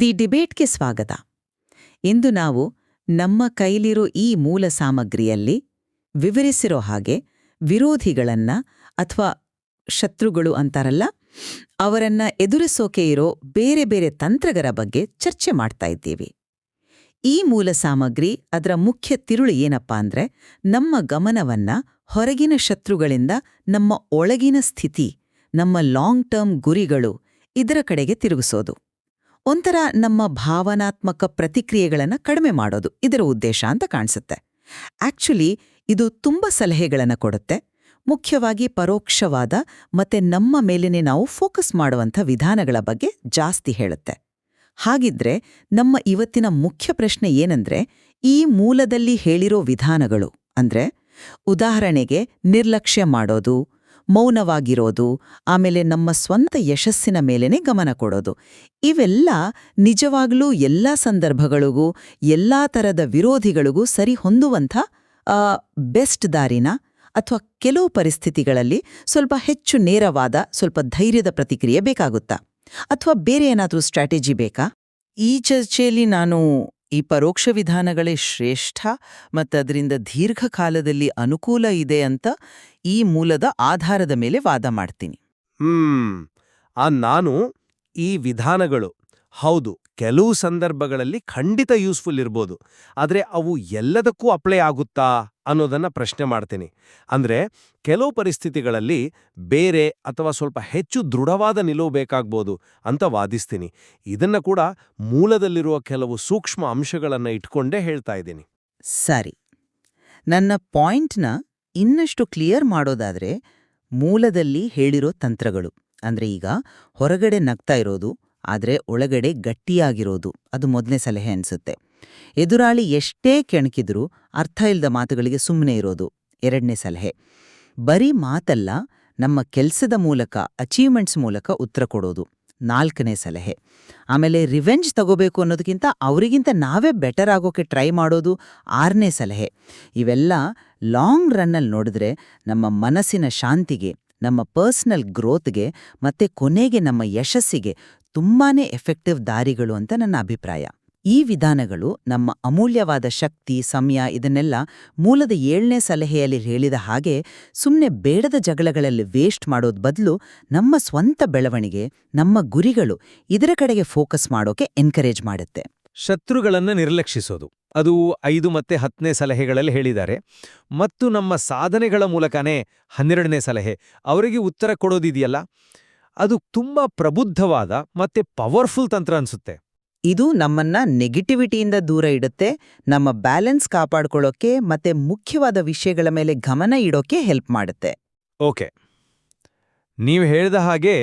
The ಡಿಬೇಟ್ಗೆ ಸ್ವಾಗತ. ಇಂದು ನಾವು ನಮ್ಮ ಕೈಲಿರೋ ಈ ಮೂಲ ಸಾಮಗ್ರಿಯಲ್ಲಿ ವಿವರಿಸಿರೋ ಹಾಗೆ ವಿರೋಧಿಗಳನ್ನ ಅಥವಾ ಶತ್ರುಗಳು ಅಂತಾರಲ್ಲ, ಅವರನ್ನ ಎದುರಿಸೋಕೆ ಇರೋ ಬೇರೆ ಬೇರೆ ತಂತ್ರಗಳ ಬಗ್ಗೆ ಚರ್ಚೆ ಮಾಡ್ತಾ ಇದ್ದೀವಿ. ಈ ಮೂಲ ಸಾಮಗ್ರಿ ಅದರ ಮುಖ್ಯ ತಿರುಳು ಏನಪ್ಪಾ ಅಂದ್ರೆ ನಮ್ಮ ಗಮನವನ್ನ ಹೊರಗಿನ ಶತ್ರುಗಳಿಂದ ನಮ್ಮ ಒಳಗಿನ ಸ್ಥಿತಿ ನಮ್ಮ ಲಾಂಗ್ ಟರ್ಮ್ ಗುರಿಗಳು ಇದರ ಕಡೆಗೆ ತಿರುಗಿಸೋದು. ಒಂಥರ ನಮ್ಮ ಭಾವನಾತ್ಮಕ ಪ್ರತಿಕ್ರಿಯೆಗಳನ್ನು ಕಡಿಮೆ ಮಾಡೋದು ಇದರ ಉದ್ದೇಶ ಅಂತ ಕಾಣಿಸುತ್ತೆ. ಆಕ್ಚುಲಿ ಇದು ತುಂಬ ಸಲಹೆಗಳನ್ನು ಕೊಡುತ್ತೆ. ಮುಖ್ಯವಾಗಿ ಪರೋಕ್ಷವಾದ ಮತ್ತೆ ನಮ್ಮ ಮೇಲಿನೇ ನಾವು ಫೋಕಸ್ ಮಾಡುವಂಥ ವಿಧಾನಗಳ ಬಗ್ಗೆ ಜಾಸ್ತಿ ಹೇಳುತ್ತೆ. ಹಾಗಿದ್ರೆ ನಮ್ಮ ಇವತ್ತಿನ ಮುಖ್ಯ ಪ್ರಶ್ನೆ ಏನಂದ್ರೆ, ಈ ಮೂಲದಲ್ಲಿ ಹೇಳಿರೋ ವಿಧಾನಗಳು ಅಂದ್ರೆ ಉದಾಹರಣೆಗೆ ನಿರ್ಲಕ್ಷ್ಯ ಮಾಡೋದು ಮೌನವಾಗಿರೋದು, ಆಮೇಲೆ ನಮ್ಮ ಸ್ವಂತ ಯಶಸ್ಸಿನ ಮೇಲೇನೆ ಗಮನ ಕೊಡೋದು. ಇವೆಲ್ಲ ನಿಜವಾಗ್ಲೂ ಎಲ್ಲಾ ಸಂದರ್ಭಗಳಿಗೂ, ಎಲ್ಲಾ ತರದ ವಿರೋಧಿಗಳಿಗೂ ಸರಿ ಹೊಂದುವಂಥ ಬೆಸ್ಟ್ ದಾರಿನ? ಅಥವಾ ಕೆಲವು ಪರಿಸ್ಥಿತಿಗಳಲ್ಲಿ ಸ್ವಲ್ಪ ಹೆಚ್ಚು ನೇರವಾದ, ಸ್ವಲ್ಪ ಧೈರ್ಯದ ಪ್ರತಿಕ್ರಿಯೆ ಬೇಕಾಗುತ್ತಾ? ಅಥವಾ ಬೇರೆ ಏನಾದರೂ ಸ್ಟ್ರಾಟಜಿ ಬೇಕಾ? ಈ ಚರ್ಚೆಯಲ್ಲಿ ನಾನು ಈ ಪರೋಕ್ಷ ವಿಧಾನಗಳೇ ಶ್ರೇಷ್ಠ ಮತ್ತದರಿಂದ ದೀರ್ಘಕಾಲದಲ್ಲಿ ಅನುಕೂಲ ಇದೆ ಅಂತ ಈ ಮೂಲದ ಆಧಾರದ ಮೇಲೆ ವಾದ ಮಾಡ್ತೀನಿ. ಹ್ಮ್, ಆ ನಾನು ಈ ವಿಧಾನಗಳು, ಹೌದು. ಕೆಲವು ಸಂದರ್ಭಗಳಲ್ಲಿ ಖಂಡಿತ ಯೂಸ್ಫುಲ್ ಇರ್ಬೋದು. ಆದರೆ ಅವು ಎಲ್ಲದಕ್ಕೂ ಅಪ್ಲೈ ಆಗುತ್ತಾ ಅನ್ನೋದನ್ನ ಪ್ರಶ್ನೆ ಮಾಡ್ತೀನಿ. ಅಂದ್ರೆ ಕೆಲವು ಪರಿಸ್ಥಿತಿಗಳಲ್ಲಿ ಬೇರೆ ಅಥವಾ ಸ್ವಲ್ಪ ಹೆಚ್ಚು ದೃಢವಾದ ನಿಲುವು ಬೇಕಾಗ್ಬೋದು ಅಂತ ವಾದಿಸ್ತೀನಿ. ಇದನ್ನ ಕೂಡ ಮೂಲದಲ್ಲಿರುವ ಕೆಲವು ಸೂಕ್ಷ್ಮ ಅಂಶಗಳನ್ನು ಇಟ್ಕೊಂಡೇ ಹೇಳ್ತಾ ಇದ್ದೀನಿ. ಸರಿ. ನನ್ನ ಪಾಯಿಂಟ್ನ ಇನ್ನಷ್ಟು ಕ್ಲಿಯರ್ ಮಾಡೋದಾದ್ರೆ ಮೂಲದಲ್ಲಿ ಹೇಳಿರೋ ತಂತ್ರಗಳು. ಅಂದ್ರೆ ಈಗ ಹೊರಗಡೆ ನಗ್ತಾ ಇರೋದು ಆದ್ರೆ ಒಳಗಡೆ ಗಟ್ಟಿಯಾಗಿರೋದು. ಅದು ಮೊದಲನೇ ಸಲಹೆ ಅನ್ಸುತ್ತೆ. ಎದುರಾಳಿ ಎಷ್ಟೇ ಕೆಣಕಿದ್ರೂ ಅರ್ಥ ಇಲ್ಲದ ಮಾತುಗಳಿಗೆ ಸುಮ್ಮನೆ ಇರೋದು ಎರಡನೇ ಸಲಹೆ. ಬರೀ ಮಾತಲ್ಲ, ನಮ್ಮ ಕೆಲಸದ ಮೂಲಕ ಅಚೀವ್ಮೆಂಟ್ಸ್ ಮೂಲಕ ಉತ್ತರ ಕೊಡೋದು ನಾಲ್ಕನೇ ಸಲಹೆ. ಆಮೇಲೆ ರಿವೆಂಜ್ ತಗೋಬೇಕು ಅನ್ನೋದಕ್ಕಿಂತ ಅವರಿಗಿಂತ ನಾವೇ ಬೆಟರ್ ಆಗೋಕೆ ಟ್ರೈ ಮಾಡೋದು ಆರನೇ ಸಲಹೆ. ಇವೆಲ್ಲ ಲಾಂಗ್ ರನ್ನಲ್ಲಿ ನೋಡಿದ್ರೆ ನಮ್ಮ ಮನಸ್ಸಿನ ಶಾಂತಿಗೆ ನಮ್ಮ ಪರ್ಸ್ನಲ್ ಗ್ರೋತ್ಗೆ ಮತ್ತೆ ಕೊನೆಗೆ ನಮ್ಮ ಯಶಸ್ಸಿಗೆ ತುಂಬಾನೇ ಎಫೆಕ್ಟಿವ್ ದಾರಿಗಳು ಅಂತ ನನ್ನ ಅಭಿಪ್ರಾಯ. ಈ ವಿಧಾನಗಳು ನಮ್ಮ ಅಮೂಲ್ಯವಾದ ಶಕ್ತಿ, ಸಮಯ ಇದನ್ನೆಲ್ಲ ಮೂಲದ ಏಳನೇ ಸಲಹೆಯಲ್ಲಿ ಹೇಳಿದ ಹಾಗೆ ಸುಮ್ಮನೆ ಬೇಡದ ಜಗಳಗಳಲ್ಲಿ ವೇಸ್ಟ್ ಮಾಡೋದ್ ಬದಲು ನಮ್ಮ ಸ್ವಂತ ಬೆಳವಣಿಗೆ, ನಮ್ಮ ಗುರಿಗಳು ಇದರ ಕಡೆಗೆ ಫೋಕಸ್ ಮಾಡೋಕೆ ಎನ್ಕರೇಜ್ ಮಾಡುತ್ತೆ. ಶತ್ರುಗಳನ್ನ ನಿರ್ಲಕ್ಷಿಸೋದು. ಅದು ಐದು ಮತ್ತೆ ಹತ್ತನೇ ಸಲಹೆಗಳಲ್ಲಿ ಹೇಳಿದ್ದಾರೆ. ಮತ್ತು ನಮ್ಮ ಸಾಧನೆಗಳ ಮೂಲಕನೇ ಹನ್ನೆರಡನೇ ಸಲಹೆ. ಅವರಿಗೆ ಉತ್ತರ ಕೊಡೋದಿದೆಯಲ್ಲ? ಅದು ತುಂಬಾ ಪ್ರಬುದ್ಧವಾದ ಮತ್ತೆ ಪವರ್ಫುಲ್ ತಂತ್ರ ಅನ್ಸುತ್ತೆ. ಇದು ನಮ್ಮನ್ನ ನೆಗೆಟಿವಿಟಿಯಿಂದ ದೂರ ಇಡುತ್ತೆ ನಮ್ಮ ಬ್ಯಾಲೆನ್ಸ್ ಕಾಪಾಡ್ಕೊಳ್ಳೋಕೆ ಮತ್ತೆ ಮುಖ್ಯವಾದ ವಿಷಯಗಳ ಮೇಲೆ ಗಮನ ಇಡೋಕೆ ಹೆಲ್ಪ್ ಮಾಡುತ್ತೆ. ಓಕೆ. ನೀವು ಹೇಳಿದ ಹಾಗೆ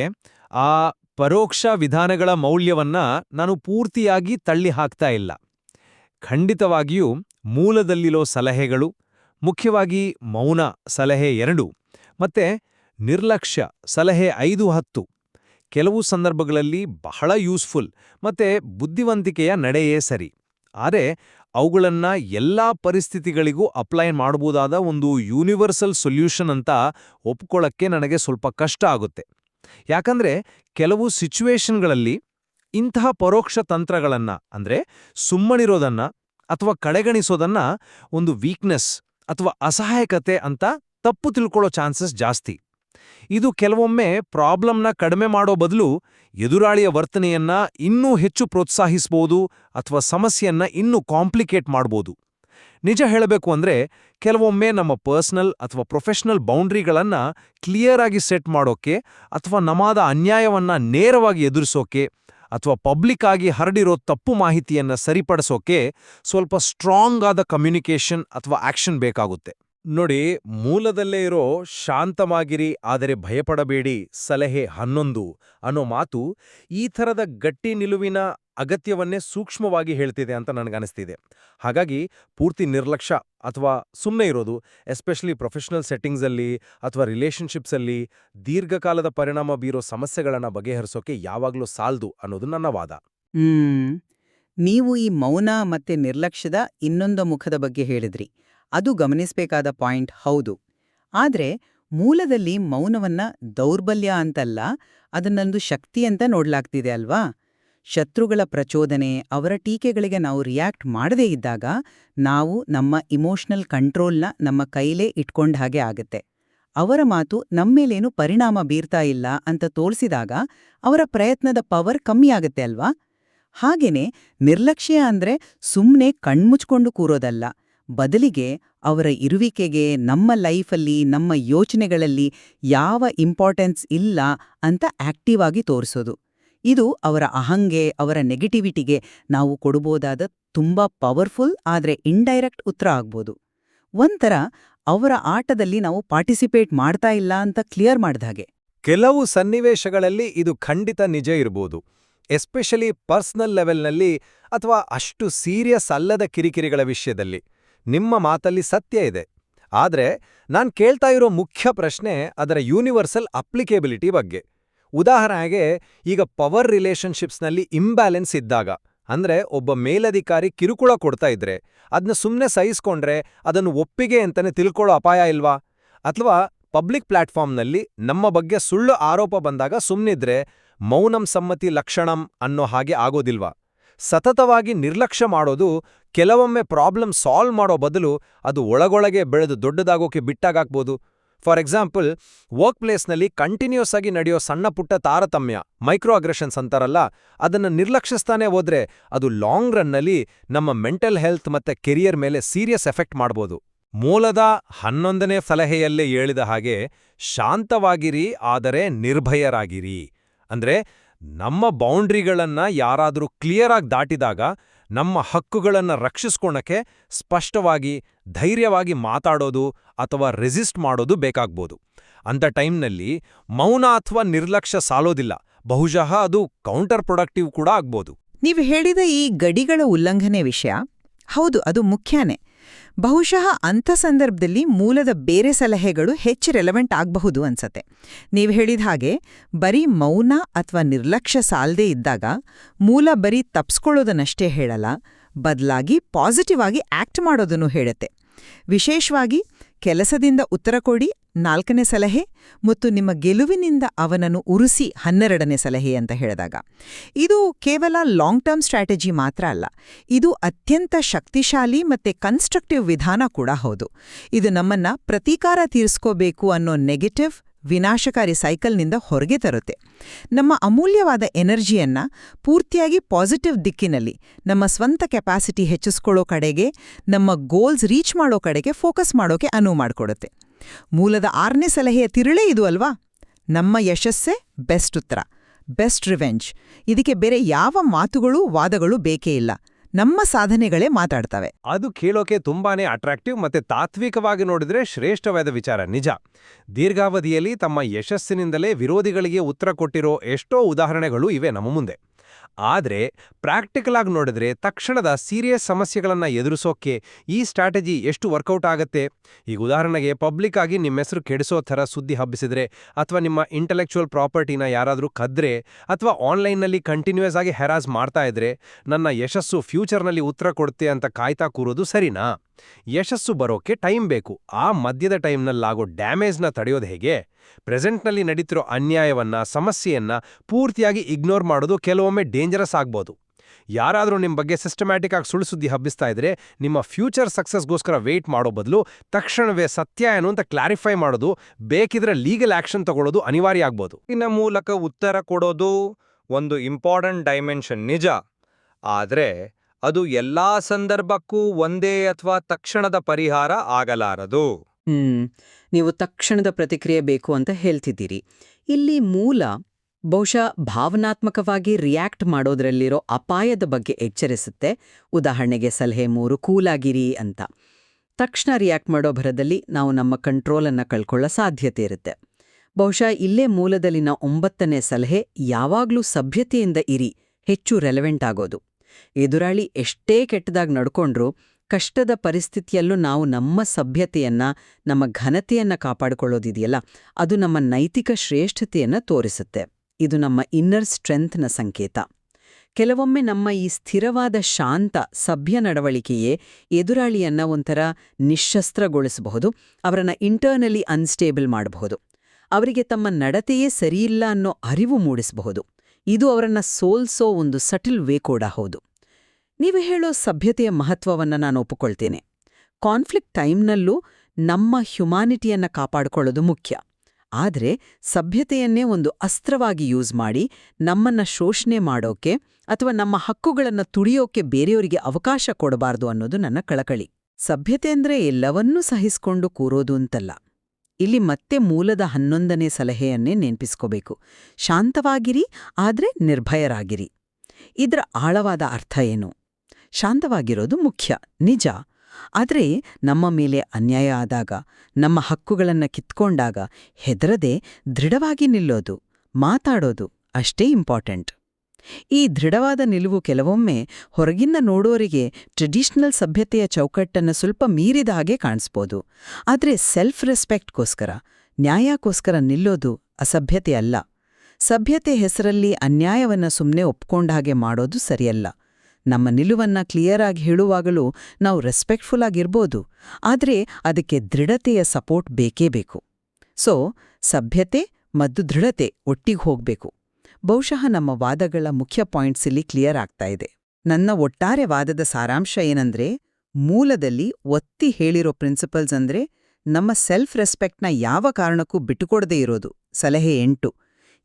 ಆ ಪರೋಕ್ಷ ವಿಧಾನಗಳ ಮೌಲ್ಯವನ್ನ ನಾನು ಪೂರ್ತಿಯಾಗಿ ತಳ್ಳಿ ಹಾಕ್ತಾ ಇಲ್ಲ. ಖಂಡಿತವಾಗಿಯೂ ಮೂಲದಲ್ಲಿರೋ ಸಲಹೆಗಳು, ಮುಖ್ಯವಾಗಿ ಮೌನ ಸಲಹೆ ಎರಡು ಮತ್ತೆ ನಿರ್ಲಕ್ಷ್ಯ ಸಲಹೆ ಐದು ಹತ್ತು ಕೆಲವು ಸಂದರ್ಭಗಳಲ್ಲಿ ಬಹಳ ಯೂಸ್ಫುಲ್ ಮತ್ತೆ ಬುದ್ಧಿವಂತಿಕೆಯ ನಡೆಯೇ ಸರಿ. ಆದರೆ ಅವುಗಳನ್ನ ಎಲ್ಲಾ ಪರಿಸ್ಥಿತಿಗಳಿಗೂ ಅಪ್ಲೈ ಮಾಡಬಹುದಾದ ಒಂದು ಯೂನಿವರ್ಸಲ್ ಸೊಲ್ಯೂಷನ್ ಅಂತ ಒಪ್ಕೊಳ್ಳೋಕ್ಕೆ ನನಗೆ ಸ್ವಲ್ಪ ಕಷ್ಟ ಆಗುತ್ತೆ. ಯಾಕಂದ್ರೆ ಕೆಲವು ಸಿಚುವೇಶನ್ಗಳಲ್ಲಿ ಇಂತಹ ಪರೋಕ್ಷ ತಂತ್ರಗಳನ್ನ, ಅಂದ್ರೆ ಸುಮ್ಮನಿರೋದನ್ನ ಅಥವಾ ಕಡೆಗಣಿಸೋದನ್ನ ಒಂದು ವೀಕ್ನೆಸ್ ಅಥವಾ ಅಸಹಾಯಕತೆ ಅಂತ ತಪ್ಪು ತಿಳ್ಕೊಳ್ಳೋ ಚಾನ್ಸಸ್ ಜಾಸ್ತಿ. ಇದು ಕೆಲವೊಮ್ಮೆ ಪ್ರಾಬ್ಲಮ್ನ ಕಡಿಮೆ ಮಾಡೋ ಬದಲು ಎದುರಾಳಿಯ ವರ್ತನೆಯನ್ನ ಇನ್ನೂ ಹೆಚ್ಚು ಪ್ರೋತ್ಸಾಹಿಸ್ಬೋದು ಅಥವಾ ಸಮಸ್ಯೆಯನ್ನ ಇನ್ನೂ ಕಾಂಪ್ಲಿಕೇಟ್ ಮಾಡ್ಬೋದು. ನಿಜ ಹೇಳಬೇಕು ಅಂದ್ರೆ ಕೆಲವೊಮ್ಮೆ ನಮ್ಮ ಪರ್ಸನಲ್ ಅಥವಾ ಪ್ರೊಫೆಷನಲ್ ಬೌಂಡ್ರಿಗಳನ್ನ ಕ್ಲಿಯರ್ ಆಗಿ ಸೆಟ್ ಮಾಡೋಕೆ ಅಥವಾ ನಮಾದ ಅನ್ಯಾಯವನ್ನ ನೇರವಾಗಿ ಎದುರಿಸೋಕೆ ಅಥವಾ ಪಬ್ಲಿಕ್ ಆಗಿ ಹರಡಿರೋ ತಪ್ಪು ಮಾಹಿತಿಯನ್ನ ಸರಿಪಡಿಸೋಕೆ ಸ್ವಲ್ಪ ಸ್ಟ್ರಾಂಗ್ ಆದ ಕಮ್ಯುನಿಕೇಷನ್ ಅಥವಾ ಆಕ್ಷನ್ ಬೇಕಾಗುತ್ತೆ. ನೋಡಿ, ಮೂಲದಲ್ಲೇ ಇರೋ ಶಾಂತವಾಗಿರಿ, ಆದರೆ ಭಯಪಡಬೇಡಿ, ಸಲಹೆ ಹನ್ನೊಂದು ಅನ್ನೋ ಮಾತು ಈ ಥರದ ಗಟ್ಟಿ ನಿಲುವಿನ ಅಗತ್ಯವನ್ನೇ ಸೂಕ್ಷ್ಮವಾಗಿ ಹೇಳ್ತಿದೆ ಅಂತ ನನಗನಿಸ್ತಿದೆ ಹಾಗಾಗಿ ಪೂರ್ತಿ ನಿರ್ಲಕ್ಷ್ಯ ಅಥವಾ ಸುಮ್ಮನೆ ಇರೋದು, ಎಸ್ಪೆಷಲಿ ಪ್ರೊಫೆಷನಲ್ ಸೆಟ್ಟಿಂಗ್ಸಲ್ಲಿ ಅಥವಾ ರಿಲೇಷನ್ಶಿಪ್ಸಲ್ಲಿ ದೀರ್ಘಕಾಲದ ಪರಿಣಾಮ ಬೀರೋ ಸಮಸ್ಯೆಗಳನ್ನು ಬಗೆಹರಿಸೋಕೆ ಯಾವಾಗಲೂ ಸಾಲ್ದು ಅನ್ನೋದು ನನ್ನ ವಾದ. ನೀವು ಈ ಮೌನ ಮತ್ತೆ ನಿರ್ಲಕ್ಷ್ಯದ ಇನ್ನೊಂದು ಮುಖದ ಬಗ್ಗೆ ಹೇಳಿದ್ರಿ. ಅದು ಗಮನಿಸಬೇಕಾದ ಪಾಯಿಂಟ್ ಹೌದು. ಆದ್ರೆ ಮೂಲದಲ್ಲಿ ಮೌನವನ್ನ ದೌರ್ಬಲ್ಯ ಅಂತಲ್ಲ, ಅದನ್ನೊಂದು ಶಕ್ತಿ ಅಂತ ನೋಡ್ಲಾಗ್ತಿದೆ ಅಲ್ವಾ? ಶತ್ರುಗಳ ಪ್ರಚೋದನೆ ಅವರ ಟೀಕೆಗಳಿಗೆ ನಾವು ರಿಯಾಕ್ಟ್ ಮಾಡದೇ ಇದ್ದಾಗ ನಾವು ನಮ್ಮ ಇಮೋಷನಲ್ ಕಂಟ್ರೋಲ್ನ ನಮ್ಮ ಕೈಲೇ ಇಟ್ಕೊಂಡ ಹಾಗೆ ಆಗುತ್ತೆ. ಅವರ ಮಾತು ನಮ್ಮೇಲೇನು ಪರಿಣಾಮ ಬೀರ್ತಾ ಇಲ್ಲ ಅಂತ ತೋರಿಸಿದಾಗ ಅವರ ಪ್ರಯತ್ನದ ಪವರ್ ಕಮ್ಮಿ ಆಗುತ್ತೆ ಅಲ್ವಾ? ಹಾಗೇನೆ ನಿರ್ಲಕ್ಷ್ಯ ಅಂದ್ರೆ ಸುಮ್ಮನೆ ಕಣ್ಮುಚ್ಕೊಂಡು ಕೂರೋದಲ್ಲ. ಬದಲಿಗೆ ಅವರ ಇರುವಿಕೆಗೆ ನಮ್ಮ ಲೈಫಲ್ಲಿ ನಮ್ಮ ಯೋಚನೆಗಳಲ್ಲಿ ಯಾವ ಇಂಪಾರ್ಟೆನ್ಸ್ ಇಲ್ಲ ಅಂತ ಆಕ್ಟಿವ್ ಆಗಿ ತೋರಿಸೋದು. ಇದು ಅವರ ಅಹಂಗೆ, ಅವರ ನೆಗೆಟಿವಿಟಿಗೆ ನಾವು ಕೊಡಬಹುದಾದ ತುಂಬಾ ಪವರ್ಫುಲ್ ಆದ್ರೆ ಇಂಡೈರೆಕ್ಟ್ ಉತ್ತರ ಆಗ್ಬೋದು. ಒಂಥರ ಅವರ ಆಟದಲ್ಲಿ ನಾವು ಪಾರ್ಟಿಸಿಪೇಟ್ ಮಾಡ್ತಾ ಇಲ್ಲ ಅಂತ ಕ್ಲಿಯರ್ ಮಾಡ್ದಾಗೆ ಕೆಲವು ಸನ್ನಿವೇಶಗಳಲ್ಲಿ ಇದು ಖಂಡಿತ ನಿಜ ಇರ್ಬೋದು. ಎಸ್ಪೆಷಲಿ ಪರ್ಸ್ನಲ್ ಲೆವೆಲ್ನಲ್ಲಿ ಅಥವಾ ಅಷ್ಟು ಸೀರಿಯಸ್ ಅಲ್ಲದ ಕಿರಿಕಿರಿಗಳ ವಿಷಯದಲ್ಲಿ. ನಿಮ್ಮ ಮಾತಲ್ಲಿ ಸತ್ಯ ಇದೆ. ಆದ್ರೆ ನಾನು ಕೇಳ್ತಾ ಇರೋ ಮುಖ್ಯ ಪ್ರಶ್ನೆ ಅದರ ಯೂನಿವರ್ಸಲ್ ಅಪ್ಲಿಕೇಬಿಲಿಟಿ ಬಗ್ಗೆ. ಉದಾಹರಣೆಗೆ, ಈಗ ಪವರ್ ರಿಲೇಷನ್ಶಿಪ್ಸ್ನಲ್ಲಿ ಇಂಬ್ಯಾಲೆನ್ಸ್ ಇದ್ದಾಗ, ಅಂದ್ರೆ ಒಬ್ಬ ಮೇಲಧಿಕಾರಿ ಕಿರುಕುಳ ಕೊಡ್ತಾ ಇದ್ರೆ ಅದನ್ನ ಸುಮ್ಮನೆ ಸಹಿಸ್ಕೊಂಡ್ರೆ ಅದನ್ನು ಒಪ್ಪಿಗೆ ಅಂತಾನೆ ತಿಳ್ಕೊಳ್ಳೋ ಅಪಾಯ ಇಲ್ವಾ? ಅಥವಾ ಪಬ್ಲಿಕ್ ಪ್ಲಾಟ್ಫಾರ್ಮ್ನಲ್ಲಿ ನಮ್ಮ ಬಗ್ಗೆ ಸುಳ್ಳು ಆರೋಪ ಬಂದಾಗ ಸುಮ್ಮನಿದ್ರೆ ಮೌನಂ ಸಮ್ಮತಿ ಲಕ್ಷಣಂ ಅನ್ನೋ ಹಾಗೆ ಆಗೋದಿಲ್ವಾ? ಸತತವಾಗಿ ನಿರ್ಲಕ್ಷ್ಯ ಮಾಡೋದು ಕೆಲವೊಮ್ಮೆ ಪ್ರಾಬ್ಲಮ್ ಸಾಲ್ವ್ ಮಾಡೋ ಬದಲು ಅದು ಒಳಗೊಳಗೆ ಬೆಳೆದು ದೊಡ್ಡದಾಗೋಕೆ ಬಿಟ್ಟಾಗಾಕ್ಬೋದು ಫಾರ್ ಎಕ್ಸಾಂಪಲ್ ವರ್ಕ್ ಪ್ಲೇಸ್ನಲ್ಲಿ ಕಂಟಿನ್ಯೂಸ್ ಆಗಿ ನಡೆಯೋ ಸಣ್ಣ ಪುಟ್ಟ ತಾರತಮ್ಯ ಮೈಕ್ರೋ ಅಗ್ರೆಷನ್ಸ್ ಅಂತಾರಲ್ಲ, ಅದನ್ನು ನಿರ್ಲಕ್ಷಿಸ್ತಾನೆ ಹೋದ್ರೆ ಅದು ಲಾಂಗ್ ರನ್ನಲ್ಲಿ ನಮ್ಮ ಮೆಂಟಲ್ ಹೆಲ್ತ್ ಮತ್ತೆ ಕೆರಿಯರ್ ಮೇಲೆ ಸೀರಿಯಸ್ ಎಫೆಕ್ಟ್ ಮಾಡ್ಬೋದು. ಮೂಲದ ಹನ್ನೊಂದನೇ ಸಲಹೆಯಲ್ಲೇ ಹೇಳಿದ ಹಾಗೆ, ಶಾಂತವಾಗಿರಿ, ಆದರೆ ನಿರ್ಭಯರಾಗಿರಿ. ಅಂದ್ರೆ ನಮ್ಮ ಬೌಂಡ್ರಿಗಳನ್ನ ಯಾರಾದರೂ ಕ್ಲಿಯರಾಗಿ ದಾಟಿದಾಗ ನಮ್ಮ ಹಕ್ಕುಗಳನ್ನ ರಕ್ಷಿಸ್ಕೊಳಕ್ಕೆ ಸ್ಪಷ್ಟವಾಗಿ, ಧೈರ್ಯವಾಗಿ ಮಾತಾಡೋದು ಅಥವಾ ರೆಸಿಸ್ಟ್ ಮಾಡೋದು ಬೇಕಾಗ್ಬೋದು. ಅಂಥ ಟೈಮ್ನಲ್ಲಿ ಮೌನ ಅಥವಾ ನಿರ್ಲಕ್ಷ್ಯ ಸಾಲೋದಿಲ್ಲ. ಬಹುಶಃ ಅದು ಕೌಂಟರ್ ಪ್ರೊಡಕ್ಟಿವ್ ಕೂಡ ಆಗ್ಬೋದು. ನೀವು ಹೇಳಿದ ಈ ಗಡಿಗಳ ಉಲ್ಲಂಘನೆ ವಿಷಯ, ಹೌದು, ಅದು ಮುಖ್ಯನೇ. ಬಹುಶಃ ಅಂಥ ಸಂದರ್ಭದಲ್ಲಿ ಮೂಲದ ಬೇರೆ ಸಲಹೆಗಳು ಹೆಚ್ಚು ರೆಲೆವೆಂಟ್ ಆಗಬಹುದು ಅನ್ಸತ್ತೆ. ನೀವು ಹೇಳಿದ ಹಾಗೆ, ಬರೀ ಮೌನ ಅಥವಾ ನಿರ್ಲಕ್ಷ್ಯ ಸಾಲದೇ ಇದ್ದಾಗ ಮೂಲ ಬರೀ ತಪ್ಸ್ಕೊಳ್ಳೋದನ್ನಷ್ಟೇ ಹೇಳಲ್ಲ, ಬದಲಾಗಿ ಪಾಸಿಟಿವ್ ಆಗಿ ಆಕ್ಟ್ ಮಾಡೋದನ್ನು ಹೇಳುತ್ತೆ. ವಿಶೇಷವಾಗಿ ಕೆಲಸದಿಂದ ಉತ್ತರ ಕೊಡಿ. ನಾಲ್ಕನೇ ಸಲಹೆ ಮತ್ತು ನಿಮ್ಮ ಗೆಲುವಿನಿಂದ ಅವನನ್ನು ಉರುಸಿ ಹನ್ನೆರಡನೇ ಸಲಹೆ ಅಂತ ಹೇಳಿದಾಗ. ಇದು ಕೇವಲ ಲಾಂಗ್ ಟರ್ಮ್ ಸ್ಟ್ರಾಟಜಿ ಮಾತ್ರ ಅಲ್ಲ. ಇದು ಅತ್ಯಂತ ಶಕ್ತಿಶಾಲಿ ಮತ್ತೆ ಕನ್ಸ್ಟ್ರಕ್ಟಿವ್ ವಿಧಾನ ಕೂಡ ಹೌದು. ಇದು ನಮ್ಮನ್ನ ಪ್ರತೀಕಾರ ತೀರಿಸ್ಕೋಬೇಕು ಅನ್ನೋ ನೆಗೆಟಿವ್ ವಿನಾಶಕಾರಿ ಸೈಕಲ್ನಿಂದ ಹೊರಗೆ ತರುತ್ತೆ. ನಮ್ಮ ಅಮೂಲ್ಯವಾದ ಎನರ್ಜಿಯನ್ನ ಪೂರ್ತಿಯಾಗಿ ಪಾಸಿಟಿವ್ ದಿಕ್ಕಿನಲ್ಲಿ, ನಮ್ಮ ಸ್ವಂತ ಕೆಪಾಸಿಟಿ ಹೆಚ್ಚಿಸ್ಕೊಳ್ಳೋ ಕಡೆಗೆ, ನಮ್ಮ ಗೋಲ್ಸ್ ರೀಚ್ ಮಾಡೋ ಕಡೆಗೆ ಫೋಕಸ್ ಮಾಡೋಕೆ ಅನುವು ಮಾಡಿಕೊಡುತ್ತೆ. ಮೂಲದ ಆರನೇ ಸಲಹೆಯ ತಿರುಳೇ ಇದು ಅಲ್ವಾ? ನಮ್ಮ ಯಶಸ್ಸೇ ಬೆಸ್ಟ್ ಉತ್ತರ, ಬೆಸ್ಟ್ ರಿವೆಂಜ್. ಇದಕ್ಕೆ ಬೇರೆ ಯಾವ ಮಾತುಗಳು, ವಾದಗಳು ಬೇಕೇ ಇಲ್ಲ. ನಮ್ಮ ಸಾಧನೆಗಳೇ ಮಾತಾಡ್ತವೆ. ಅದು ಕೇಳೋಕೆ ತುಂಬಾನೇ ಅಟ್ರಾಕ್ಟಿವ್ ಮತ್ತೆ ತಾತ್ವಿಕವಾಗಿ ನೋಡಿದ್ರೆ ಶ್ರೇಷ್ಠವಾದ ವಿಚಾರ, ನಿಜ. ದೀರ್ಘಾವಧಿಯಲ್ಲಿ ತಮ್ಮ ಯಶಸ್ಸಿನಿಂದಲೇ ವಿರೋಧಿಗಳಿಗೆ ಉತ್ತರ ಕೊಟ್ಟಿರೋ ಎಷ್ಟೋ ಉದಾಹರಣೆಗಳು ಇವೆ ನಮ್ಮ ಮುಂದೆ. ಆದ್ರೆ ಪ್ರಾಕ್ಟಿಕಲ್ ಆಗಿ ನೋಡಿದ್ರೆ ತಕ್ಷಣದ ಸೀರಿಯಸ್ ಸಮಸ್ಯೆಗಳನ್ನು ಎದುರಿಸೋಕೆ ಈ ಸ್ಟ್ರಾಟಜಿ ಎಷ್ಟು ವರ್ಕೌಟ್ ಆಗುತ್ತೆ? ಈಗ ಉದಾಹರಣೆಗೆ ಪಬ್ಲಿಕ್ ಆಗಿ ನಿಮ್ಮ ಹೆಸರು ಕೆಡಿಸೋ ಥರ ಸುದ್ದಿ ಹಬ್ಬಿಸಿದ್ರೆ ಅಥವಾ ನಿಮ್ಮ ಇಂಟೆಲೆಕ್ಚುಯಲ್ ಪ್ರಾಪರ್ಟಿನ ಯಾರಾದರೂ ಕದ್ರೆ ಅಥವಾ ಆನ್ಲೈನ್ನಲ್ಲಿ ಕಂಟಿನ್ಯೂಸ್ ಆಗಿ ಹೆರಾಸ್ ಮಾಡ್ತಾ ಇದ್ರೆ ನನ್ನ ಯಶಸ್ಸು ಫ್ಯೂಚರ್ನಲ್ಲಿ ಉತ್ತರ ಕೊಡುತ್ತೆ ಅಂತ ಕಾಯ್ತಾ ಕೂರೋದು ಸರಿನಾ? ಯಶಸ್ಸು ಬರೋಕೆ ಟೈಮ್ ಬೇಕು. ಆ ಮಧ್ಯದ ಟೈಮ್ನಲ್ಲಾಗೋ ಡ್ಯಾಮೇಜ್ನ ತಡೆಯೋದು ಹೇಗೆ? ಪ್ರೆಸೆಂಟ್ನಲ್ಲಿ ನಡೀತಿರೋ ಅನ್ಯಾಯವನ್ನ, ಸಮಸ್ಯೆಯನ್ನ ಪೂರ್ತಿಯಾಗಿ ಇಗ್ನೋರ್ ಮಾಡೋದು ಕೆಲವೊಮ್ಮೆ ಡೇಂಜರಸ್ ಆಗ್ಬೋದು. ಯಾರಾದರೂ ನಿಮ್ಮ ಬಗ್ಗೆ ಸಿಸ್ಟಮ್ಯಾಟಿಕ್ ಆಗಿ ಸುಳ್ಳು ಸುದ್ದಿ ಹಬ್ಬಿಸ್ತಾ ಇದ್ರೆ ನಿಮ್ಮ ಫ್ಯೂಚರ್ ಸಕ್ಸಸ್ಗೋಸ್ಕರ ವೇಟ್ ಮಾಡೋ ಬದಲು ತಕ್ಷಣವೇ ಸತ್ಯ ಏನು ಅಂತ ಕ್ಲಾರಿಫೈ ಮಾಡೋದು, ಬೇಕಿದ್ರೆ ಲೀಗಲ್ ಆಕ್ಷನ್ ತಗೊಳ್ಳೋದು ಅನಿವಾರ್ಯ ಆಗ್ಬೋದು. ಇನ್ನ ಮೂಲಕ ಉತ್ತರ ಕೊಡೋದು ಒಂದು ಇಂಪಾರ್ಟೆಂಟ್ ಡೈಮೆನ್ಷನ್ ನಿಜ. ಆದ್ರೆ ಅದು ಎಲ್ಲಾ ಸಂದರ್ಭಕ್ಕೂ ಒಂದೇ ಅಥವಾ ತಕ್ಷಣದ ಪರಿಹಾರ ಆಗಲಾರದು. ಹ್ಮ್. ನೀವು ತಕ್ಷಣದ ಪ್ರತಿಕ್ರಿಯೆ ಬೇಕು ಅಂತ ಹೇಳ್ತಿದ್ದೀರಿ. ಇಲ್ಲಿ ಮೂಲ ಬಹುಶಃ ಭಾವನಾತ್ಮಕವಾಗಿ ರಿಯಾಕ್ಟ್ ಮಾಡೋದ್ರಲ್ಲಿರೋ ಅಪಾಯದ ಬಗ್ಗೆ ಎಚ್ಚರಿಸುತ್ತೆ. ಉದಾಹರಣೆಗೆ ಸಲಹೆ ಮೂರು, ಕೂಲಾಗಿರಿ ಅಂತ. ತಕ್ಷಣ ರಿಯಾಕ್ಟ್ ಮಾಡೋ ಭರದಲ್ಲಿ ನಾವು ನಮ್ಮ ಕಂಟ್ರೋಲನ್ನು ಕಳ್ಕೊಳ್ಳೋ ಸಾಧ್ಯತೆ ಇರುತ್ತೆ. ಬಹುಶಃ ಇಲ್ಲೇ ಮೂಲದಲ್ಲಿನ ಒಂಬತ್ತನೇ ಸಲಹೆ ಯಾವಾಗ್ಲೂ ಸಭ್ಯತೆಯಿಂದ ಇರಿ, ಹೆಚ್ಚು ರೆಲೆವೆಂಟ್ ಆಗೋದು. ಎದುರಾಳಿ ಎಷ್ಟೇ ಕೆಟ್ಟದಾಗಿ ನಡ್ಕೊಂಡ್ರೂ ಕಷ್ಟದ ಪರಿಸ್ಥಿತಿಯಲ್ಲೂ ನಾವು ನಮ್ಮ ಸಭ್ಯತೆಯನ್ನ, ನಮ್ಮ ಘನತೆಯನ್ನ ಕಾಪಾಡಿಕೊಳ್ಳೋದಿದೆಯಲ್ಲ, ಅದು ನಮ್ಮ ನೈತಿಕ ಶ್ರೇಷ್ಠತೆಯನ್ನ ತೋರಿಸುತ್ತೆ. ಇದು ನಮ್ಮ ಇನ್ನರ್ ಸ್ಟ್ರೆಂತ್ನ ಸಂಕೇತ. ಕೆಲವೊಮ್ಮೆ ನಮ್ಮ ಈ ಸ್ಥಿರವಾದ ಶಾಂತ ಸಭ್ಯ ನಡವಳಿಕೆಯೇ ಎದುರಾಳಿಯನ್ನ ಒಂಥರ ನಿಶಸ್ತ್ರಗೊಳಿಸಬಹುದು ಅವರನ್ನ ಇಂಟರ್ನಲಿ ಅನ್ಸ್ಟೇಬಲ್ ಮಾಡಬಹುದು. ಅವರಿಗೆ ತಮ್ಮ ನಡತೆಯೇ ಸರಿಯಿಲ್ಲ ಅನ್ನೋ ಅರಿವು ಮೂಡಿಸಬಹುದು. ಇದು ಅವರನ್ನ ಸೋಲ್ಸೋ ಒಂದು ಸಟಿಲ್ ವೇ ಕೂಡ ಹೌದು. ನೀವು ಹೇಳೋ ಸಭ್ಯತೆಯ ಮಹತ್ವವನ್ನ ನಾನು ಒಪ್ಪಿಕೊಳ್ತೇನೆ. ಕಾನ್ಫ್ಲಿಕ್ಟ್ ಟೈಮ್ನಲ್ಲೂ ನಮ್ಮ ಹ್ಯುಮಾನಿಟಿಯನ್ನು ಕಾಪಾಡಿಕೊಳ್ಳೋದು ಮುಖ್ಯ. ಆದರೆ ಸಭ್ಯತೆಯನ್ನೇ ಒಂದು ಅಸ್ತ್ರವಾಗಿ ಯೂಸ್ ಮಾಡಿ ನಮ್ಮನ್ನ ಶೋಷಣೆ ಮಾಡೋಕೆ ಅಥವಾ ನಮ್ಮ ಹಕ್ಕುಗಳನ್ನ ತುಳಿಯೋಕೆ ಬೇರೆಯವರಿಗೆ ಅವಕಾಶ ಕೊಡಬಾರ್ದು ಅನ್ನೋದು ನನ್ನ ಕಳಕಳಿ. ಸಭ್ಯತೆ ಅಂದ್ರೆ ಎಲ್ಲವನ್ನೂ ಸಹಿಸ್ಕೊಂಡು ಕೂರೋದು ಅಂತಲ್ಲ. ಇಲ್ಲಿ ಮತ್ತೆ ಮೂಲದ ಹನ್ನೊಂದನೇ ಸಲಹೆಯನ್ನೇ ನೆನ್ಪಿಸ್ಕೋಬೇಕು. ಶಾಂತವಾಗಿರಿ, ಆದರೆ ನಿರ್ಭಯರಾಗಿರಿ. ಇದರ ಆಳವಾದ ಅರ್ಥ ಏನು? ಶಾಂತವಾಗಿರೋದು ಮುಖ್ಯ, ನಿಜ. ಆದರೆ ನಮ್ಮ ಮೇಲೆ ಅನ್ಯಾಯ ಆದಾಗ, ನಮ್ಮ ಹಕ್ಕುಗಳನ್ನ ಕಿತ್ಕೊಂಡಾಗ ಹೆದರದೆ ದೃಢವಾಗಿ ನಿಲ್ಲೋದು, ಮಾತಾಡೋದು ಅಷ್ಟೇ ಇಂಪಾರ್ಟೆಂಟ್ ಈ ದೃಢವಾದ ನಿಲುವು ಕೆಲವೊಮ್ಮೆ ಹೊರಗಿಂದ ನೋಡೋರಿಗೆ ಟ್ರೆಡಿಷನಲ್ ಸಭ್ಯತೆಯ ಚೌಕಟ್ಟನ್ನು ಸ್ವಲ್ಪ ಮೀರಿದ ಹಾಗೆ ಕಾಣಿಸ್ಬೋದು. ಆದರೆ ಸೆಲ್ಫ್ ರೆಸ್ಪೆಕ್ಟ್ಗೋಸ್ಕರ ನ್ಯಾಯಕ್ಕೋಸ್ಕರ ನಿಲ್ಲೋದು ಅಸಭ್ಯತೆ ಅಲ್ಲ. ಸಭ್ಯತೆ ಹೆಸರಲ್ಲಿ ಅನ್ಯಾಯವನ್ನ ಸುಮ್ಮನೆ ಒಪ್ಕೊಂಡ ಹಾಗೆ ಮಾಡೋದು ಸರಿಯಲ್ಲ. ನಮ್ಮ ನಿಲುವನ್ನ ಕ್ಲಿಯರ್ ಆಗಿ ಹೇಳುವಾಗಲೂ ನಾವು ರೆಸ್ಪೆಕ್ಟ್ಫುಲ್ ಆಗಿರ್ಬೋದು. ಆದರೆ ಅದಕ್ಕೆ ದೃಢತೆಯ ಸಪೋರ್ಟ್ ಬೇಕೇ ಬೇಕು. ಸೊ ಸಭ್ಯತೆ ಮತ್ತು ದೃಢತೆ ಒಟ್ಟಿಗೆ ಹೋಗ್ಬೇಕು. ಬಹುಶಃ ನಮ್ಮ ವಾದಗಳ ಮುಖ್ಯ ಪಾಯಿಂಟ್ಸ್ ಇಲ್ಲಿ ಕ್ಲಿಯರ್ ಆಗ್ತಾ ಇದೆ. ನನ್ನ ಒಟ್ಟಾರೆ ವಾದದ ಸಾರಾಂಶ ಏನಂದ್ರೆ, ಮೂಲದಲ್ಲಿ ಒತ್ತಿ ಹೇಳಿರೋ ಪ್ರಿನ್ಸಿಪಲ್ಸ್ ಅಂದ್ರೆ ನಮ್ಮ ಸೆಲ್ಫ್ ರೆಸ್ಪೆಕ್ಟ್ನ ಯಾವ ಕಾರಣಕ್ಕೂ ಬಿಟ್ಟುಕೊಡದೇ ಇರೋದು. ಸಲಹೆ ಎಂಟು,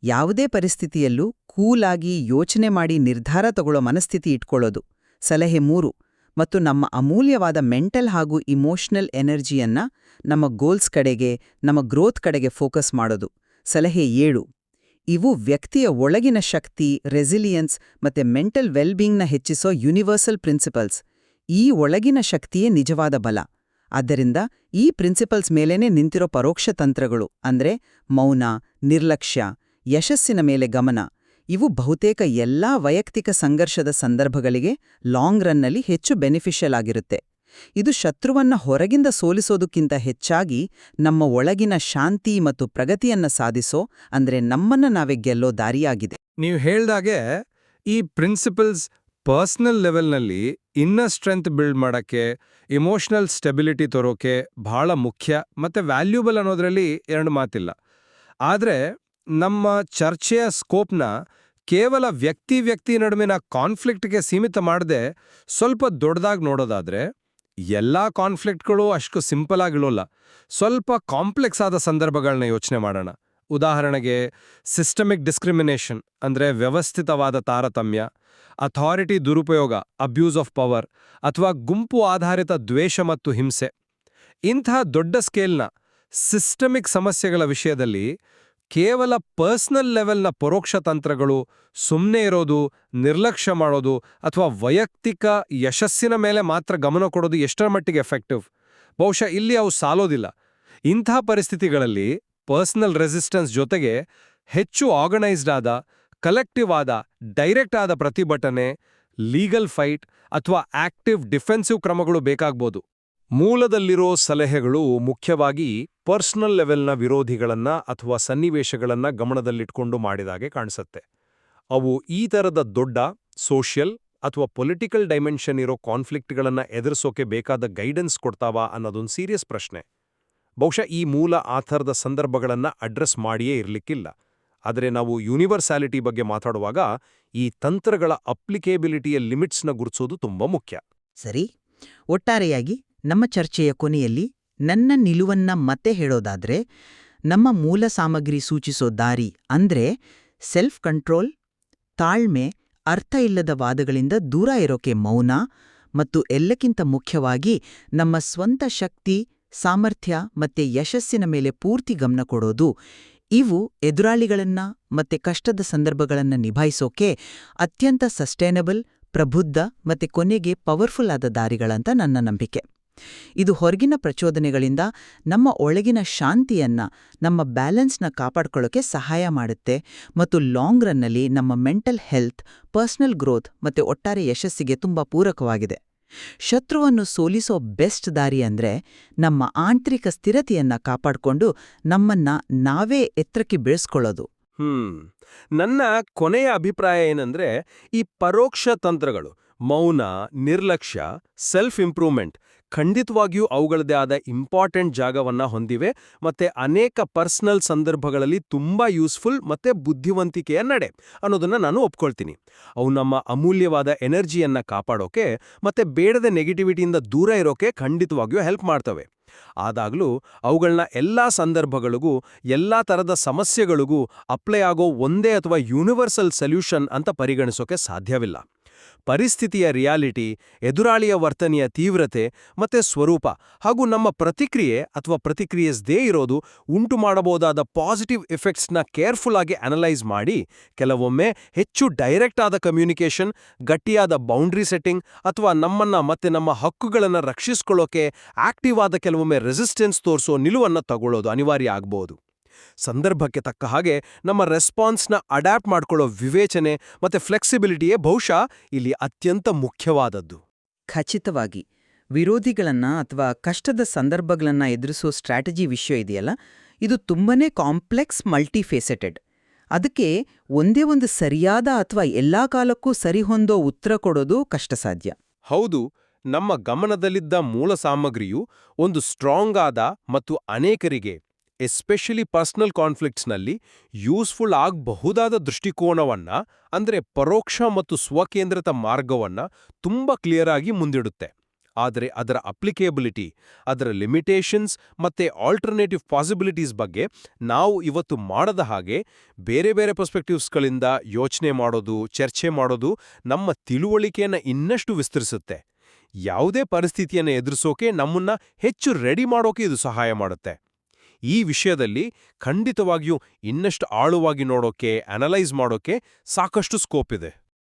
ಯಾವುದೇ ಪರಿಸ್ಥಿತಿಯಲ್ಲೂ ಕೂಲಾಗಿ ಯೋಚನೆ ಮಾಡಿ ನಿರ್ಧಾರ ತಗೊಳ್ಳೋ ಮನಸ್ಥಿತಿ ಇಟ್ಕೊಳ್ಳೋದು. ಸಲಹೆ ಮೂರು, ಮತ್ತು ನಮ್ಮ ಅಮೂಲ್ಯವಾದ ಮೆಂಟಲ್ ಹಾಗೂ ಇಮೋಷನಲ್ ಎನರ್ಜಿಯನ್ನ ನಮ್ಮ ಗೋಲ್ಸ್ ಕಡೆಗೆ, ನಮ್ಮ ಗ್ರೋತ್ ಕಡೆಗೆ ಫೋಕಸ್ ಮಾಡೋದು. ಸಲಹೆ ಏಳು ಇವು ವ್ಯಕ್ತಿಯ ಒಳಗಿನ ಶಕ್ತಿ ರೆಸಿಲಿಯನ್ಸ್ ಮತ್ತೆ ಮೆಂಟಲ್ ವೆಲ್ಬೀಂಗ್ನ ಹೆಚ್ಚಿಸೋ ಯೂನಿವರ್ಸಲ್ ಪ್ರಿನ್ಸಿಪಲ್ಸ್ ಈ ಒಳಗಿನ ಶಕ್ತಿಯೇ ನಿಜವಾದ ಬಲ. ಆದ್ದರಿಂದ ಈ ಪ್ರಿನ್ಸಿಪಲ್ಸ್ ಮೇಲೇನೆ ನಿಂತಿರೋ ಪರೋಕ್ಷ ತಂತ್ರಗಳು ಅಂದ್ರೆ ಮೌನ, ನಿರ್ಲಕ್ಷ್ಯ, ಯಶಸ್ಸಿನ ಮೇಲೆ ಗಮನ, ಇವು ಬಹುತೇಕ ಎಲ್ಲಾ ವೈಯಕ್ತಿಕ ಸಂಘರ್ಷದ ಸಂದರ್ಭಗಳಿಗೆ ಲಾಂಗ್ ರನ್ನಲ್ಲಿ ಹೆಚ್ಚು ಬೆನಿಫಿಷಿಯಲ್ ಆಗಿರುತ್ತೆ. ಇದು ಶತ್ರುವನ್ನ ಹೊರಗಿಂದ ಸೋಲಿಸೋದಕ್ಕಿಂತ ಹೆಚ್ಚಾಗಿ ನಮ್ಮ ಒಳಗಿನ ಶಾಂತಿ ಮತ್ತು ಪ್ರಗತಿಯನ್ನ ಸಾಧಿಸೋ, ಅಂದ್ರೆ ನಮ್ಮನ್ನ ನಾವೇ ಗೆಲ್ಲೋ ದಾರಿಯಾಗಿದೆ. ನೀವು ಹೇಳ್ದಾಗೆ ಈ ಪ್ರಿನ್ಸಿಪಲ್ಸ್ ಪರ್ಸ್ನಲ್ ಲೆವೆಲ್ನಲ್ಲಿ ಇನ್ನರ್ ಸ್ಟ್ರೆಂತ್ ಬಿಲ್ಡ್ ಮಾಡಕ್ಕೆ, ಇಮೋಷನಲ್ ಸ್ಟೆಬಿಲಿಟಿ ತರೋಕೆ ಬಹಳ ಮುಖ್ಯ ಮತ್ತೆ ವ್ಯಾಲ್ಯೂಬಲ್ ಅನ್ನೋದ್ರಲ್ಲಿ ಎರಡು ಮಾತಿಲ್ಲ. ಆದರೆ ನಮ್ಮ ಚರ್ಚೆಯ ಸ್ಕೋಪ್ನ ಕೇವಲ ವ್ಯಕ್ತಿ ವ್ಯಕ್ತಿ ನಡುವಿನ ಕಾನ್ಫ್ಲಿಕ್ಟ್ಗೆ ಸೀಮಿತ ಮಾಡದೆ ಸ್ವಲ್ಪ ದೊಡ್ಡದಾಗಿ ನೋಡೋದಾದ್ರೆ ಎಲ್ಲಾ ಕಾನ್ಫ್ಲಿಕ್ಟ್ಗಳು ಅಷ್ಟು ಸಿಂಪಲ್ ಆಗಿರೋಲ್ಲ ಸ್ವಲ್ಪ ಕಾಂಪ್ಲೆಕ್ಸ್ ಆದ ಸಂದರ್ಭಗಳನ್ನ ಯೋಚನೆ ಮಾಡೋಣ. ಉದಾಹರಣೆಗೆ ಸಿಸ್ಟಮಿಕ್ ಡಿಸ್ಕ್ರಿಮಿನೇಷನ್ ಅಂದ್ರೆ ವ್ಯವಸ್ಥಿತವಾದ ತಾರತಮ್ಯ ಅಥಾರಿಟಿ ದುರುಪಯೋಗ ಅಬ್ಯೂಸ್ ಆಫ್ ಪವರ್ ಅಥವಾ ಗುಂಪು ಆಧಾರಿತ ದ್ವೇಷ ಮತ್ತು ಹಿಂಸೆ. ಇಂತಹ ದೊಡ್ಡ ಸ್ಕೇಲ್ನ ಸಿಸ್ಟಮಿಕ್ ಸಮಸ್ಯೆಗಳ ವಿಷಯದಲ್ಲಿ ಕೇವಲ ಪರ್ಸ್ನಲ್ ಲೆವೆಲ್ನ ಪರೋಕ್ಷ ತಂತ್ರಗಳು ಸುಮ್ಮನೆ ಇರೋದು, ನಿರ್ಲಕ್ಷ್ಯ ಮಾಡೋದು ಅಥವಾ ವೈಯಕ್ತಿಕ ಯಶಸ್ಸಿನ ಮೇಲೆ ಮಾತ್ರ ಗಮನ ಕೊಡೋದು ಎಷ್ಟರ ಮಟ್ಟಿಗೆ ಎಫೆಕ್ಟಿವ್ ಬಹುಶಃ ಇಲ್ಲಿ ಅವು ಸಾಲೋದಿಲ್ಲ. ಇಂಥ ಪರಿಸ್ಥಿತಿಗಳಲ್ಲಿ ಪರ್ಸನಲ್ ರೆಸಿಸ್ಟೆನ್ಸ್ ಜೊತೆಗೆ ಹೆಚ್ಚು ಆರ್ಗನೈಸ್ಡ್ ಆದ ಕಲೆಕ್ಟಿವ್ ಆದ ಡೈರೆಕ್ಟ್ ಆದ ಪ್ರತಿಭಟನೆ ಲೀಗಲ್ ಫೈಟ್ ಅಥವಾ ಆಕ್ಟಿವ್ ಡಿಫೆನ್ಸಿವ್ ಕ್ರಮಗಳು ಬೇಕಾಗ್ಬೋದು. ಮೂಲದಲ್ಲಿರೋ ಸಲಹೆಗಳು ಮುಖ್ಯವಾಗಿ ಪರ್ಸನಲ್ ಲೆವೆಲ್ನ ವಿರೋಧಿಗಳನ್ನ ಅಥವಾ ಸನ್ನಿವೇಶಗಳನ್ನ ಗಮನದಲ್ಲಿಟ್ಕೊಂಡು ಮಾಡಿದಾಗೆ ಕಾಣಿಸುತ್ತೆ. ಅವು ಈ ಥರದ ದೊಡ್ಡ, ಸೋಷಿಯಲ್ ಅಥವಾ ಪೊಲಿಟಿಕಲ್ ಡೈಮೆನ್ಷನ್ ಇರೋ ಕಾನ್ಫ್ಲಿಕ್ಟ್ಗಳನ್ನು ಎದುರಿಸೋಕೆ ಬೇಕಾದ ಗೈಡೆನ್ಸ್ ಕೊಡ್ತಾವಾ ಅನ್ನೋದೊಂದು ಸೀರಿಯಸ್ ಪ್ರಶ್ನೆ. ಬಹುಶಃ ಈ ಮೂಲ ಆ ಥರದ ಸಂದರ್ಭಗಳನ್ನ ಅಡ್ರೆಸ್ ಮಾಡಿಯೇ ಇರಲಿಕ್ಕಿಲ್ಲ. ಆದರೆ ನಾವು ಯೂನಿವರ್ಸಾಲಿಟಿ ಬಗ್ಗೆ ಮಾತಾಡುವಾಗ ಈ ತಂತ್ರಗಳ ಅಪ್ಲಿಕೇಬಿಲಿಟಿಯ ಲಿಮಿಟ್ಸ್ನ ಗುರುತಿಸೋದು ತುಂಬಾ ಮುಖ್ಯ. ಸರಿ, ಒಟ್ಟಾರೆಯಾಗಿ ನಮ್ಮ ಚರ್ಚೆಯ ಕೊನೆಯಲ್ಲಿ ನನ್ನ ನಿಲುವನ್ನ ಮತ್ತೆ ಹೇಳೋದಾದ್ರೆ, ನಮ್ಮ ಮೂಲ ಸಾಮಗ್ರಿ ಸೂಚಿಸೋ ದಾರಿ ಅಂದ್ರೆ ಸೆಲ್ಫ್ ಕಂಟ್ರೋಲ್ ತಾಳ್ಮೆ, ಅರ್ಥ ಇಲ್ಲದ ವಾದಗಳಿಂದ ದೂರ ಇರೋಕೆ ಮೌನ ಮತ್ತು ಎಲ್ಲಕ್ಕಿಂತ ಮುಖ್ಯವಾಗಿ ನಮ್ಮ ಸ್ವಂತ ಶಕ್ತಿ, ಸಾಮರ್ಥ್ಯ ಮತ್ತೆ ಯಶಸ್ಸಿನ ಮೇಲೆ ಪೂರ್ತಿ ಗಮನ ಕೊಡೋದು ಇವು ಎದುರಾಳಿಗಳನ್ನ ಮತ್ತೆ ಕಷ್ಟದ ಸಂದರ್ಭಗಳನ್ನ ನಿಭಾಯಿಸೋಕೆ ಅತ್ಯಂತ ಸಸ್ಟೈನಬಲ್ ಪ್ರಬುದ್ಧ ಮತ್ತೆ ಕೊನೆಗೆ ಪವರ್ಫುಲ್ ಆದ ದಾರಿಗಳಂತ ನನ್ನ ನಂಬಿಕೆ. ಇದು ಹೊರಗಿನ ಪ್ರಚೋದನೆಗಳಿಂದ ನಮ್ಮ ಒಳಗಿನ ಶಾಂತಿಯನ್ನ, ನಮ್ಮ ಬ್ಯಾಲೆನ್ಸ್ನ ಕಾಪಾಡ್ಕೊಳ್ಳೋಕೆ ಸಹಾಯ ಮಾಡುತ್ತೆ ಮತ್ತು ಲಾಂಗ್ ರನ್ನಲ್ಲಿ ನಮ್ಮ ಮೆಂಟಲ್ ಹೆಲ್ತ್, ಪರ್ಸನಲ್ ಗ್ರೋತ್ ಮತ್ತೆ ಒಟ್ಟಾರೆ ಯಶಸ್ಸಿಗೆ ತುಂಬಾ ಪೂರಕವಾಗಿದೆ. ಶತ್ರುವನ್ನು ಸೋಲಿಸೋ ಬೆಸ್ಟ್ ದಾರಿ ಅಂದ್ರೆ ನಮ್ಮ ಆಂತರಿಕ ಸ್ಥಿರತೆಯನ್ನ ಕಾಪಾಡಿಕೊಂಡು ನಮ್ಮನ್ನ ನಾವೇ ಎತ್ತರಕ್ಕೆ ಬೆಳೆಸ್ಕೊಳ್ಳೋದು. ಹ್ಮ್. ನನ್ನ ಕೊನೆಯ ಅಭಿಪ್ರಾಯ ಏನಂದ್ರೆ ಈ ಪರೋಕ್ಷ ತಂತ್ರಗಳು, ಮೌನ, ನಿರ್ಲಕ್ಷ್ಯ ಸೆಲ್ಫ್ ಇಂಪ್ರೂವ್ಮೆಂಟ್ ಖಂಡಿತವಾಗಿಯೂ ಅವುಗಳದೇ ಆದ ಇಂಪಾರ್ಟೆಂಟ್ ಜಾಗವನ್ನ ಹೊಂದಿವೆ ಮತ್ತೆ ಅನೇಕ ಪರ್ಸನಲ್ ಸಂದರ್ಭಗಳಲ್ಲಿ ತುಂಬಾ ಯೂಸ್ಫುಲ್ ಮತ್ತೆ ಬುದ್ಧಿವಂತಿಕೆಯ ನಡೆ ಅನ್ನೋದನ್ನ ನಾನು ಒಪ್ಕೊಳ್ತೀನಿ. ಅವು ನಮ್ಮ ಅಮೂಲ್ಯವಾದ ಎನರ್ಜಿಯನ್ನ ಕಾಪಾಡೋಕೆ ಮತ್ತೆ ಬೇಡದ ನೆಗೆಟಿವಿಟಿಯಿಂದ ದೂರ ಇರೋಕೆ ಖಂಡಿತವಾಗಿಯೂ ಹೆಲ್ಪ್ ಮಾಡ್ತವೆ. ಆದಾಗ್ಲೂ ಅವುಗಳನ್ನ ಎಲ್ಲಾ ಸಂದರ್ಭಗಳಿಗೂ, ಎಲ್ಲಾ ತರದ ಸಮಸ್ಯೆಗಳಿಗೂ ಅಪ್ಲೈ ಆಗೋ ಒಂದೇ ಅಥವಾ ಯೂನಿವರ್ಸಲ್ ಸೊಲ್ಯೂಷನ್ ಅಂತ ಪರಿಗಣಿಸೋಕೆ ಸಾಧ್ಯವಿಲ್ಲ. ಪರಿಸ್ಥಿತಿಯ ರಿಯಾಲಿಟಿ, ಎದುರಾಳಿಯ ವರ್ತನೆಯ ತೀವ್ರತೆ ಮತ್ತೆ ಸ್ವರೂಪ ಹಾಗೂ ನಮ್ಮ ಪ್ರತಿಕ್ರಿಯೆ ಅಥವಾ ಪ್ರತಿಕ್ರಿಯಿಸದೇ ಇರೋದು ಉಂಟು ಮಾಡಬಹುದಾದ ಪಾಸಿಟಿವ್ ಎಫೆಕ್ಟ್ಸ್ನ ಕೇರ್ಫುಲ್ ಆಗಿ ಅನಲೈಸ್ ಮಾಡಿ, ಕೆಲವೊಮ್ಮೆ ಹೆಚ್ಚು ಡೈರೆಕ್ಟ್ ಆದ ಕಮ್ಯುನಿಕೇಷನ್, ಗಟ್ಟಿಯಾದ ಬೌಂಡ್ರಿ ಸೆಟ್ಟಿಂಗ್ ಅಥವಾ ನಮ್ಮನ್ನ ಮತ್ತೆ ನಮ್ಮ ಹಕ್ಕುಗಳನ್ನು ರಕ್ಷಿಸ್ಕೊಳ್ಳೋಕೆ ಆಕ್ಟಿವ್ ಆದ ಕೆಲವೊಮ್ಮೆ ರೆಸಿಸ್ಟೆನ್ಸ್ ತೋರಿಸೋ ನಿಲುವನ್ನ ತಗೊಳ್ಳೋದು ಅನಿವಾರ್ಯ ಆಗ್ಬೋದು. ಸಂದರ್ಭಕ್ಕೆ ತಕ್ಕ ಹಾಗೆ ನಮ್ಮ ರೆಸ್ಪಾನ್ಸ್ನ ಅಡ್ಯಾಪ್ಟ್ ಮಾಡ್ಕೊಳ್ಳೋ ವಿವೇಚನೆ ಮತ್ತೆ ಫ್ಲೆಕ್ಸಿಬಿಲಿಟಿಯೇ ಬಹುಶಃ ಇಲ್ಲಿ ಅತ್ಯಂತ ಮುಖ್ಯವಾದದ್ದು. ಖಚಿತವಾಗಿ ವಿರೋಧಿಗಳನ್ನ ಅಥವಾ ಕಷ್ಟದ ಸಂದರ್ಭಗಳನ್ನ ಎದುರಿಸೋ ಸ್ಟ್ರಾಟಜಿ ವಿಷಯ ಇದೆಯಲ್ಲ? ಇದು ತುಂಬನೇ ಕಾಂಪ್ಲೆಕ್ಸ್ ಮಲ್ಟಿಫೇಸೆಟೆಡ್ ಅದಕ್ಕೆ ಒಂದೇ ಒಂದು ಸರಿಯಾದ ಅಥವಾ ಎಲ್ಲಾ ಕಾಲಕ್ಕೂ ಸರಿಹೊಂದೋ ಉತ್ತರ ಕೊಡೋದು ಕಷ್ಟ ಸಾಧ್ಯ ಹೌದು ನಮ್ಮ ಗಮನದಲ್ಲಿದ್ದ ಮೂಲ ಸಾಮಗ್ರಿಯು ಒಂದು ಸ್ಟ್ರಾಂಗ್ ಆದ ಮತ್ತು ಅನೇಕರಿಗೆ ಎಸ್ಪೆಷಲಿ ಪರ್ಸನಲ್ ಕಾನ್ಫ್ಲಿಕ್ಟ್ಸ್ನಲ್ಲಿ ಯೂಸ್ಫುಲ್ ಆಗಬಹುದಾದ ದೃಷ್ಟಿಕೋನವನ್ನ, ಅಂದ್ರೆ ಪರೋಕ್ಷ ಮತ್ತು ಸ್ವಕೇಂದ್ರಿತ ಮಾರ್ಗವನ್ನ ತುಂಬಾ ಕ್ಲಿಯರ್ ಆಗಿ ಮುಂದಿಡುತ್ತೆ. ಆದರೆ ಅದರ ಅಪ್ಲಿಕೇಬಿಲಿಟಿ ಅದರ ಲಿಮಿಟೇಷನ್ಸ್ ಮತ್ತೆ ಆಲ್ಟರ್ನೇಟಿವ್ ಪಾಸಿಬಿಲಿಟೀಸ್ ಬಗ್ಗೆ ನಾವು ಇವತ್ತು ಮಾಡದ ಹಾಗೆ ಬೇರೆ ಬೇರೆ ಪರ್ಸ್ಪೆಕ್ಟಿವ್ಸ್ಗಳಿಂದ ಯೋಚನೆ ಮಾಡೋದು, ಚರ್ಚೆ ಮಾಡೋದು ನಮ್ಮ ತಿಳುವಳಿಕೆಯನ್ನು ಇನ್ನಷ್ಟು ವಿಸ್ತರಿಸುತ್ತೆ. ಯಾವುದೇ ಪರಿಸ್ಥಿತಿಯನ್ನು ಎದುರಿಸೋಕೆ ನಮ್ಮನ್ನ ಹೆಚ್ಚು ರೆಡಿ ಮಾಡೋಕೆ ಇದು ಸಹಾಯ ಮಾಡುತ್ತೆ. ಈ ವಿಷಯದಲ್ಲಿ ಖಂಡಿತವಾಗಿಯೂ ಇನ್ನಷ್ಟು ಆಳುವಾಗಿ ನೋಡೋಕೆ ಅನಲೈಸ್ ಮಾಡೋಕೆ ಸಾಕಷ್ಟು ಸ್ಕೋಪ್ ಇದೆ.